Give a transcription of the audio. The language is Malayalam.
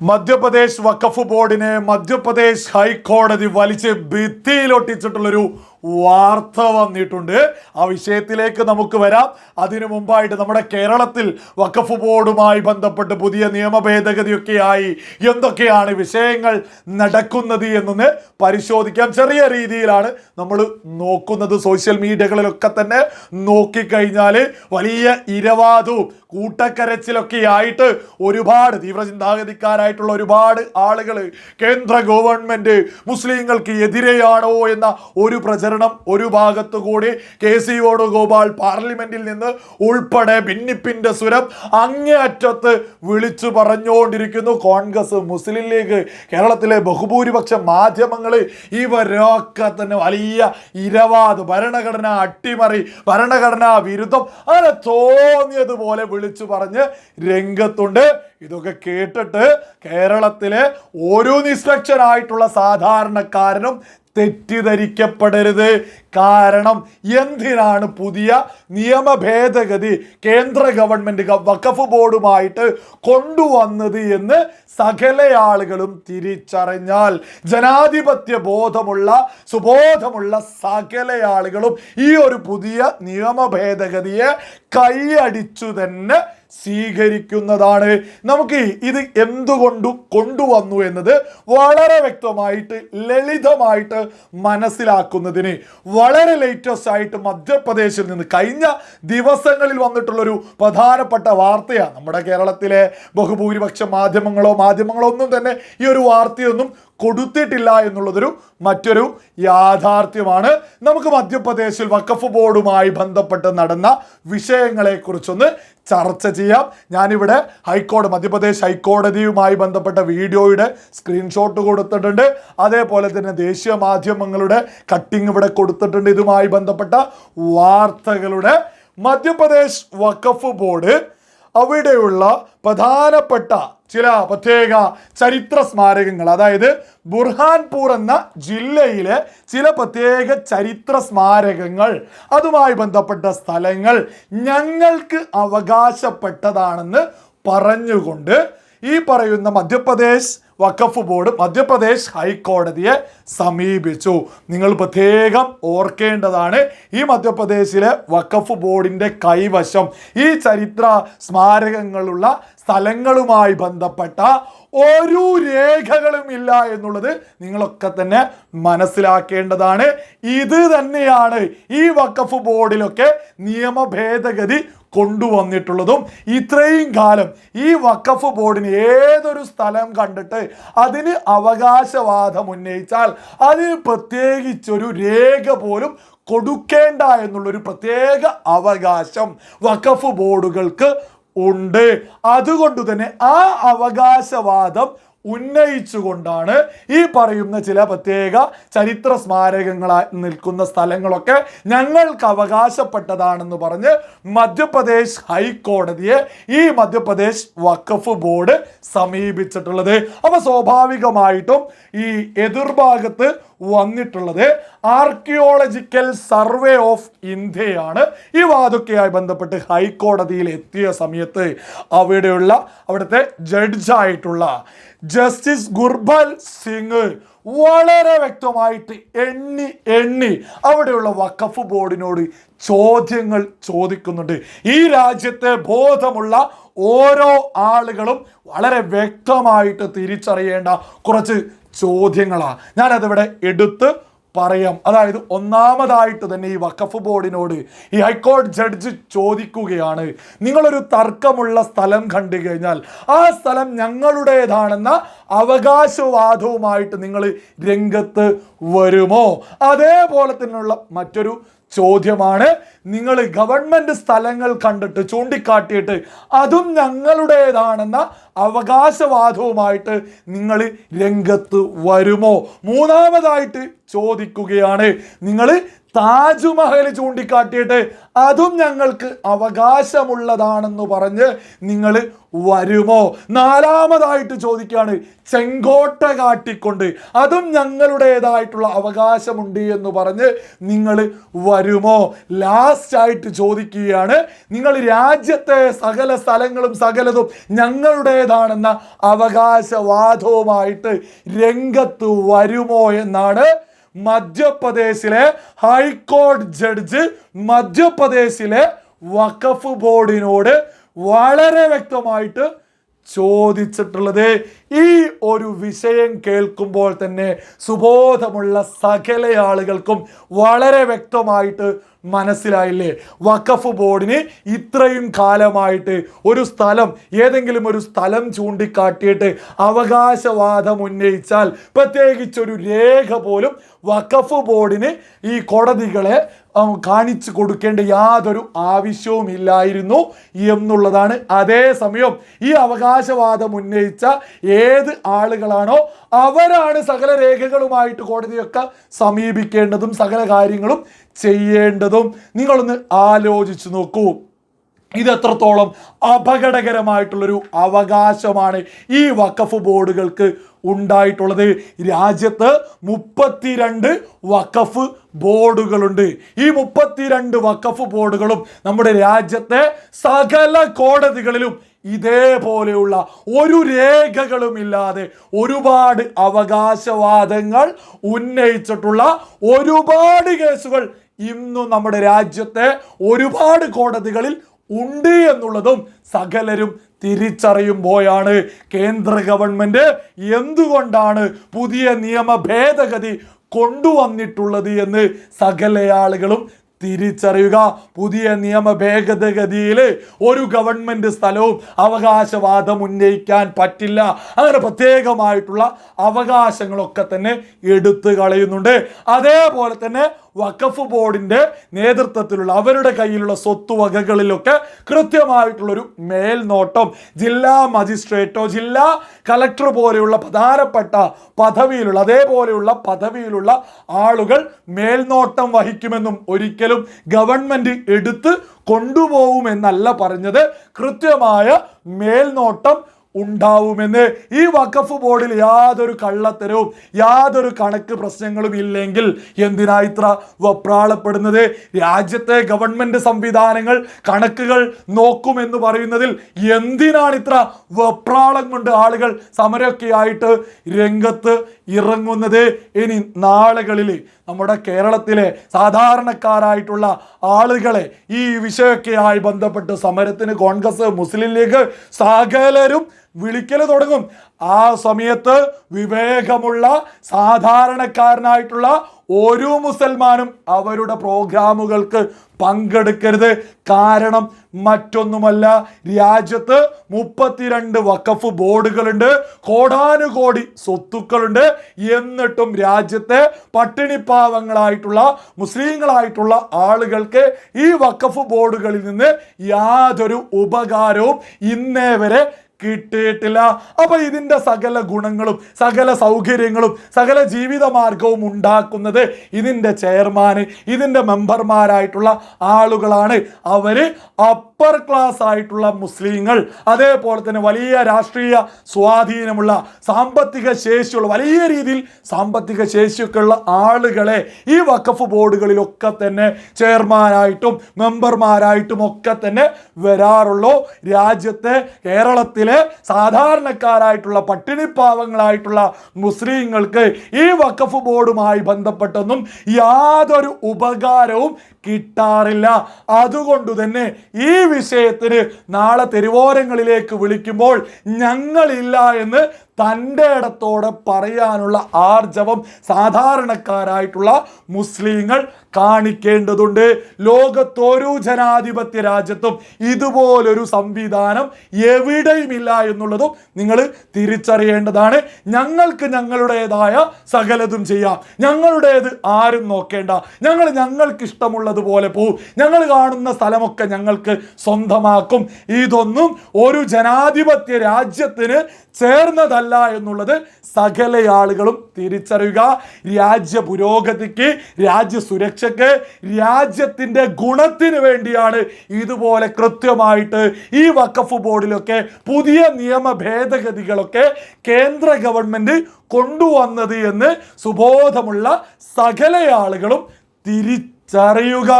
മധ്യപ്രദേശ് വഖഫ് ബോർഡിനെ മധ്യപ്രദേശ് ഹൈക്കോടതി വലിച്ച് ഭിത്തിയിലൊട്ടിച്ചിട്ടുള്ളൊരു വാർത്ത വന്നിട്ടുണ്ട്. ആ വിഷയത്തിലേക്ക് നമുക്ക് വരാം. അതിനു മുമ്പായിട്ട് നമ്മുടെ കേരളത്തിൽ വഖഫ് ബോർഡുമായി ബന്ധപ്പെട്ട് പുതിയ നിയമ ഭേദഗതിയൊക്കെയായി എന്തൊക്കെയാണ് വിഷയങ്ങൾ നടക്കുന്നത് എന്നൊന്ന് പരിശോധിക്കാം. ചെറിയ രീതിയിലാണ് നമ്മൾ നോക്കുന്നത്. സോഷ്യൽ മീഡിയകളിലൊക്കെ തന്നെ നോക്കിക്കഴിഞ്ഞാൽ വലിയ ഇരവാദവും കൂട്ടക്കരച്ചിലൊക്കെ ആയിട്ട് ഒരുപാട് തീവ്രചിന്താഗതിക്കാരായിട്ടുള്ള ഒരുപാട് ആളുകൾ കേന്ദ്ര ഗവൺമെന്റ് മുസ്ലിങ്ങൾക്ക് എതിരെയാണോ എന്ന ഒരു പ്രചരണം ഒരു ഭാഗത്തുകൂടി കെ സി വേണുഗോപാൽ പാർലമെന്റിൽ നിന്ന് ഉൾപ്പെടെ ഭിന്നിപ്പിന്റെ സ്വരം അങ്ങേയറ്റത്ത് വിളിച്ചു പറഞ്ഞുകൊണ്ടിരിക്കുന്നു. കോൺഗ്രസ് മുസ്ലിം ലീഗ് കേരളത്തിലെ ബഹുഭൂരിപക്ഷ മാധ്യമങ്ങൾ ഇവരൊക്കെ തന്നെ വലിയ ഇരവാദ് ഭരണഘടന അട്ടിമറി ഭരണഘടനാ വിരുദ്ധം അങ്ങനെ തോന്നിയതുപോലെ വിളിച്ചു പറഞ്ഞ് രംഗത്തുണ്ട്. ഇതൊക്കെ കേട്ടിട്ട് കേരളത്തിലെ ഓരോ നിഷ്പക്ഷനായിട്ടുള്ള സാധാരണക്കാരനും തെറ്റിദ്ധരിക്കപ്പെടരുത്. കാരണം എന്തിനാണ് പുതിയ നിയമ ഭേദഗതി കേന്ദ്ര ഗവൺമെന്റ് വഖഫ് ബോർഡുമായിട്ട് കൊണ്ടുവന്നത് എന്ന് സകല ആളുകളും തിരിച്ചറിഞ്ഞാൽ ജനാധിപത്യ ബോധമുള്ള സുബോധമുള്ള സകല ആളുകളും ഈ ഒരു പുതിയ നിയമ ഭേദഗതിയെ കൈയടിച്ചു തന്നെ സ്വീകരിക്കുന്നതാണ്. നമുക്ക് ഇത് എന്തുകൊണ്ട് കൊണ്ടുവന്നു എന്നത് വളരെ വ്യക്തമായിട്ട് ലളിതമായിട്ട് മനസ്സിലാക്കുന്നതിന് വളരെ ലേറ്റസ്റ്റ് ആയിട്ട് മധ്യപ്രദേശിൽ നിന്ന് കഴിഞ്ഞ ദിവസങ്ങളിൽ വന്നിട്ടുള്ളൊരു പ്രധാനപ്പെട്ട വാർത്തയാണ്. നമ്മുടെ കേരളത്തിലെ ബഹുഭൂരിപക്ഷ മാധ്യമങ്ങളോ മാധ്യമങ്ങളോ ഒന്നും തന്നെ ഈ ഒരു വാർത്തയൊന്നും കൊടുത്തിട്ടില്ല എന്നുള്ളതൊരു മറ്റൊരു യാഥാർത്ഥ്യമാണ്. നമുക്ക് മധ്യപ്രദേശിൽ വഖഫ് ബോർഡുമായി ബന്ധപ്പെട്ട് നടന്ന വിഷയങ്ങളെക്കുറിച്ചൊന്ന് ചർച്ച ചെയ്യാം. ഞാനിവിടെ ഹൈക്കോടതി മധ്യപ്രദേശ് ഹൈക്കോടതിയുമായി ബന്ധപ്പെട്ട വീഡിയോയുടെ സ്ക്രീൻഷോട്ട് കൊടുത്തിട്ടുണ്ട്. അതേപോലെ തന്നെ ദേശീയ മാധ്യമങ്ങളുടെ കട്ടിങ് ഇവിടെ കൊടുത്തിട്ടുണ്ട്. ഇതുമായി ബന്ധപ്പെട്ട വാർത്തകളുടെ മധ്യപ്രദേശ് വഖഫ് ബോർഡ് അവിടെയുള്ള പ്രധാനപ്പെട്ട ചില പ്രത്യേക ചരിത്ര സ്മാരകങ്ങൾ അതായത് ബുർഹാൻപൂർ എന്ന ജില്ലയിലെ ചില പ്രത്യേക ചരിത്ര സ്മാരകങ്ങൾ അതുമായി ബന്ധപ്പെട്ട സ്ഥലങ്ങൾ ഞങ്ങൾക്ക് അവകാശപ്പെട്ടതാണെന്ന് പറഞ്ഞുകൊണ്ട് ഈ പറയുന്ന മധ്യപ്രദേശ് വഖഫ് ബോർഡ് മധ്യപ്രദേശ് ഹൈക്കോടതിയെ സമീപിച്ചു. നിങ്ങൾ പ്രത്യേകം ഓർക്കേണ്ടതാണ് ഈ മധ്യപ്രദേശിലെ വഖഫ് ബോർഡിന്റെ കൈവശം. ഈ ചരിത്ര സ്മാരകങ്ങളുള്ള സ്ഥലങ്ങളുമായി ബന്ധപ്പെട്ട ഒരു രേഖകളും ഇല്ല എന്നുള്ളത് നിങ്ങളൊക്കെ തന്നെ മനസ്സിലാക്കേണ്ടതാണ്. ഇത് തന്നെയാണ് ഈ വക്കഫ് ബോർഡിലൊക്കെ നിയമ ഭേദഗതി കൊണ്ടുവന്നിട്ടുള്ളതും. ഇത്രയും കാലം ഈ വക്കഫ് ബോർഡിന് ഏതൊരു സ്ഥലം കണ്ടിട്ട് അതിന് അവകാശവാദം ഉന്നയിച്ചാൽ അതിന് പ്രത്യേകിച്ചൊരു രേഖ പോലും കൊടുക്കേണ്ട എന്നുള്ളൊരു പ്രത്യേക അവകാശം വഖഫ് ബോർഡുകൾക്ക് ഉണ്ട്. അതുകൊണ്ട് തന്നെ ആ അവകാശവാദം ഉന്നയിച്ചുകൊണ്ടാണ് ഈ പറയുന്ന ചില പ്രത്യേക ചരിത്ര സ്മാരകങ്ങളായി നിൽക്കുന്ന സ്ഥലങ്ങളൊക്കെ ഞങ്ങൾക്ക് അവകാശപ്പെട്ടതാണെന്ന് പറഞ്ഞ് മധ്യപ്രദേശ് ഹൈക്കോടതിയെ ഈ മധ്യപ്രദേശ് വഖഫ് ബോർഡ് സമീപിച്ചിട്ടുള്ളത്. അപ്പൊ സ്വാഭാവികമായിട്ടും ഈ എതിർഭാഗത്ത് വന്നിട്ടുള്ളത്. ആർക്കിയോളജിക്കൽ സർവേ ഓഫ് ഇന്ത്യയാണ്. ഈ വാദൊക്കെയായി ബന്ധപ്പെട്ട് ഹൈക്കോടതിയിൽ എത്തിയ സമയത്ത് അവിടെയുള്ള അവിടുത്തെ ജഡ്ജായിട്ടുള്ള ജസ്റ്റിസ് ഗുർബൽ സിംഗ് വളരെ വ്യക്തമായിട്ട് എണ്ണി എണ്ണി അവിടെയുള്ള വഖഫ് ബോർഡിനോട് ചോദ്യങ്ങൾ ചോദിക്കുന്നുണ്ട്. ഈ രാജ്യത്തെ ബോധമുള്ള ഓരോ ആളുകളും വളരെ വ്യക്തമായിട്ട് തിരിച്ചറിയേണ്ട കുറച്ച് ചോദ്യങ്ങളാണ് ഞാനതിവിടെ എടുത്ത് പറയാം. അതായത് ഒന്നാമതായിട്ട് തന്നെ ഈ വഖഫ് ബോർഡിനോട് ഈ ഹൈക്കോടതി ജഡ്ജ് ചോദിക്കുകയാണ്. നിങ്ങളൊരു തർക്കമുള്ള സ്ഥലം കണ്ടു കഴിഞ്ഞാൽ ആ സ്ഥലം ഞങ്ങളുടേതാണെന്ന അവകാശവാദവുമായിട്ട് നിങ്ങൾ രംഗത്ത് വരുമോ? അതേപോലെ തന്നെയുള്ള മറ്റൊരു ചോദ്യമാണ്. നിങ്ങൾ ഗവൺമെന്റ് സ്ഥലങ്ങൾ കണ്ടിട്ട് ചൂണ്ടിക്കാട്ടിയിട്ട് അതും ഞങ്ങളുടേതാണെന്ന അവകാശവാദവുമായിട്ട് നിങ്ങൾ രംഗത്ത് വരുമോ? മൂന്നാമതായിട്ട് ചോദിക്കുകയാണ്. നിങ്ങൾ താജ്മഹൽ ചൂണ്ടിക്കാട്ടിയിട്ട് അതും ഞങ്ങൾക്ക് അവകാശമുള്ളതാണെന്ന് പറഞ്ഞ് നിങ്ങൾ വരുമോ? നാലാമതായിട്ട് ചോദിക്കുകയാണ് ചെങ്കോട്ട കാട്ടിക്കൊണ്ട് അതും ഞങ്ങളുടേതായിട്ടുള്ള അവകാശമുണ്ട് എന്ന് പറഞ്ഞ് നിങ്ങൾ വരുമോ? ലാസ്റ്റ് ആയിട്ട് ചോദിക്കുകയാണ് നിങ്ങൾ രാജ്യത്തെ സകല സ്ഥലങ്ങളും സകലതും ഞങ്ങളുടേതാണെന്ന അവകാശവാദവുമായിട്ട് രംഗത്ത് വരുമോ എന്നാണ് മധ്യപ്രദേശിലെ ഹൈക്കോടതി ജഡ്ജ് മധ്യപ്രദേശിലെ വഖഫ് ബോർഡിനോട് വളരെ വ്യക്തമായിട്ട് ചോദിച്ചിട്ടുള്ളത്. ഈ ഒരു വിഷയം കേൾക്കുമ്പോൾ തന്നെ സുബോധമുള്ള സകല ആളുകൾക്കും വളരെ വ്യക്തമായിട്ട് മനസ്സിലായില്ലേ? വഖഫ് ബോർഡിന് ഇത്രയും കാലമായിട്ട് ഒരു സ്ഥലം ഏതെങ്കിലും ഒരു സ്ഥലം ചൂണ്ടിക്കാട്ടിയിട്ട് അവകാശവാദം ഉന്നയിച്ചാൽ പ്രത്യേകിച്ചൊരു രേഖ പോലും വഖഫ് ബോർഡിന് ഈ കോടതികളെ കാണിച്ചു കൊടുക്കേണ്ട യാതൊരു ആവശ്യവും ഇല്ലായിരുന്നു എന്നുള്ളതാണ് അതേസമയം ഈ അവകാശവാദം ഉന്നയിച്ച ഏത് ആളുകളാണോ അവരാണ് സകല രേഖകളുമായിട്ട് കോടതിയൊക്കെ സമീപിക്കേണ്ടതും സകല കാര്യങ്ങളും ചെയ്യേണ്ടതും. നിങ്ങളൊന്ന് ആലോചിച്ചു നോക്കൂ. ഇത് എത്രത്തോളം അപകടകരമായിട്ടുള്ളൊരു അവകാശമാണ് ഈ വഖഫ് ബോർഡുകൾക്ക് ഉണ്ടായിട്ടുള്ളത്. രാജ്യത്ത് മുപ്പത്തിരണ്ട് വഖഫ് ബോർഡുകളുണ്ട്. ഈ മുപ്പത്തിരണ്ട് വഖഫ് ബോർഡുകളും നമ്മുടെ രാജ്യത്തെ സകല കോടതികളിലും ഇതേപോലെയുള്ള ഒരു രേഖകളും ഇല്ലാതെ ഒരുപാട് അവകാശവാദങ്ങൾ ഉന്നയിച്ചിട്ടുള്ള ഒരുപാട് കേസുകൾ ഇന്നും നമ്മുടെ രാജ്യത്തെ ഒരുപാട് കോടതികളിൽ ഉണ്ട് എന്നുള്ളതും സകലരും തിരിച്ചറിയുമ്പോഴാണ്. കേന്ദ്ര ഗവൺമെന്റ് എന്തുകൊണ്ടാണ് പുതിയ നിയമ ഭേദഗതി കൊണ്ടുവന്നിട്ടുള്ളത് എന്ന് സകല ആളുകളും തിരിച്ചറിയുക. പുതിയ നിയമ ഭേദഗതിയിൽ ഒരു ഗവൺമെന്റ് സ്ഥലവും അവകാശവാദം ഉന്നയിക്കാൻ പറ്റില്ല. അങ്ങനെ പ്രത്യേകമായിട്ടുള്ള അവകാശങ്ങളൊക്കെ തന്നെ എടുത്തു കളയുന്നുണ്ട്. അതേപോലെ തന്നെ വഖഫ് ബോർഡിന്റെ നേതൃത്വത്തിലുള്ള അവരുടെ കയ്യിലുള്ള സ്വത്തുവകകളിലൊക്കെ കൃത്യമായിട്ടുള്ളൊരു മേൽനോട്ടം ജില്ലാ മജിസ്ട്രേറ്റോ ജില്ലാ കളക്ടർ പോലെയുള്ള പ്രധാനപ്പെട്ട പദവിയിലുള്ള അതേപോലെയുള്ള പദവിയിലുള്ള ആളുകൾ മേൽനോട്ടം വഹിക്കുമെന്നും ഒരിക്കലും ഗവൺമെന്റ് എടുത്ത് കൊണ്ടുപോകുമെന്നല്ല പറഞ്ഞത്. കൃത്യമായ മേൽനോട്ടം ഉണ്ടാവുമെന്ന് ഈ വഖഫ് ബോർഡിൽ യാതൊരു കള്ളത്തരവും യാതൊരു കണക്ക് പ്രശ്നങ്ങളും ഇല്ലെങ്കിൽ എന്തിനാ ഇത്ര വപ്രാളപ്പെടുന്നത്? രാജ്യത്തെ ഗവൺമെന്റ് സംവിധാനങ്ങൾ കണക്കുകൾ നോക്കുമെന്ന് പറയുന്നതിൽ എന്തിനാണ് ഇത്ര വപ്രാളം കൊണ്ട് ആളുകൾ സമരമൊക്കെ ആയിട്ട് രംഗത്ത് ഇറങ്ങുന്നത്? ഇനി നാളുകളിൽ നമ്മുടെ കേരളത്തിലെ സാധാരണക്കാരായിട്ടുള്ള ആളുകളെ ഈ വിഷയമൊക്കെയായി ബന്ധപ്പെട്ട് സമരത്തിന് കോൺഗ്രസ് മുസ്ലിം ലീഗ് സകലരും വിളിക്കൽ തുടങ്ങും. ആ സമയത്ത് വിവേകമുള്ള സാധാരണക്കാരനായിട്ടുള്ള ഒരു മുസൽമാനും അവരുടെ പ്രോഗ്രാമുകൾക്ക് പങ്കെടുക്കരുത്. കാരണം മറ്റൊന്നുമല്ല രാജ്യത്ത് മുപ്പത്തിരണ്ട് വഖഫ് ബോർഡുകളുണ്ട് കോടാനുകോടി സ്വത്തുക്കളുണ്ട്. എന്നിട്ടും രാജ്യത്തെ പട്ടിണിപ്പാവങ്ങളായിട്ടുള്ള മുസ്ലിങ്ങളായിട്ടുള്ള ആളുകൾക്ക് ഈ വഖഫ് ബോർഡുകളിൽ നിന്ന് യാതൊരു ഉപകാരവും ഇന്നേ വരെ കിട്ടിയിട്ടില്ല. അപ്പൊ ഇതിന്റെ സകല ഗുണങ്ങളും സകല സൗകര്യങ്ങളും സകല ജീവിത മാർഗവും ഉണ്ടാക്കുന്നത് ഇതിന്റെ ചെയർമാന് ഇതിന്റെ മെമ്പർമാരായിട്ടുള്ള ആളുകളാണ് അവർ. അപ്പർ ക്ലാസ് ആയിട്ടുള്ള മുസ്ലിങ്ങൾ അതേപോലെ തന്നെ വലിയ രാഷ്ട്രീയ സ്വാധീനമുള്ള സാമ്പത്തിക ശേഷിയുള്ള വലിയ രീതിയിൽ സാമ്പത്തിക ശേഷിയൊക്കെ ഉള്ള ആളുകളെ ഈ വഖഫ് ബോർഡുകളിലൊക്കെ തന്നെ ചെയർമാനായിട്ടും മെമ്പർമാരായിട്ടും ഒക്കെ തന്നെ വരാറുള്ളൂ. രാജ്യത്തെ കേരളത്തിലെ സാധാരണക്കാരായിട്ടുള്ള പട്ടിണിപ്പാവങ്ങളായിട്ടുള്ള മുസ്ലിങ്ങൾക്ക് ഈ വഖഫ് ബോർഡുമായി ബന്ധപ്പെട്ടൊന്നും യാതൊരു ഉപകാരവും കിട്ടാറില്ല. അതുകൊണ്ട് തന്നെ ഈ വിഷയത്തിന് നാളെ തെരുവോരങ്ങളിലേക്ക് വിളിക്കുമ്പോൾ ഞങ്ങളില്ല എന്ന് തന്റെ ഇടത്തോടെ പറയാനുള്ള ആർജവം സാധാരണക്കാരായിട്ടുള്ള മുസ്ലിങ്ങൾ കാണിക്കേണ്ടതുണ്ട്. ലോകത്തൊരു ജനാധിപത്യ രാജ്യത്തും ഇതുപോലൊരു സംവിധാനം എവിടെയുമില്ല എന്നുള്ളതും നിങ്ങൾ തിരിച്ചറിയേണ്ടതാണ്. ഞങ്ങൾക്ക് ഞങ്ങളുടേതായ സകലതും ചെയ്യാം. ഞങ്ങളുടേത് ആരും നോക്കേണ്ട. ഞങ്ങൾ ഞങ്ങൾക്ക് ഇഷ്ടമുള്ളതുപോലെ പോവും. ഞങ്ങൾ കാണുന്ന സ്ഥലമൊക്കെ ഞങ്ങൾക്ക് സ്വന്തമാക്കും. ഇതൊന്നും ഒരു ജനാധിപത്യ രാജ്യത്തിന് ചേർന്നതല്ല. കാര്യമല്ല എന്നുള്ളത് സകല ആളുകളും തിരിച്ചറിയുക. രാജ്യ പുരോഗതിക്ക് രാജ്യ സുരക്ഷയ്ക്ക് രാജ്യത്തിന്റെ ഗുണത്തിന് വേണ്ടിയാണ് ഇതുപോലെ കൃത്യമായിട്ട് ഈ വഖഫ് ബോർഡിലൊക്കെ പുതിയ നിയമ ഭേദഗതികളൊക്കെ കേന്ദ്ര ഗവൺമെന്റ് കൊണ്ടുവന്നത് എന്ന് സുബോധമുള്ള സകല ആളുകളും തിരിച്ചറിയുക.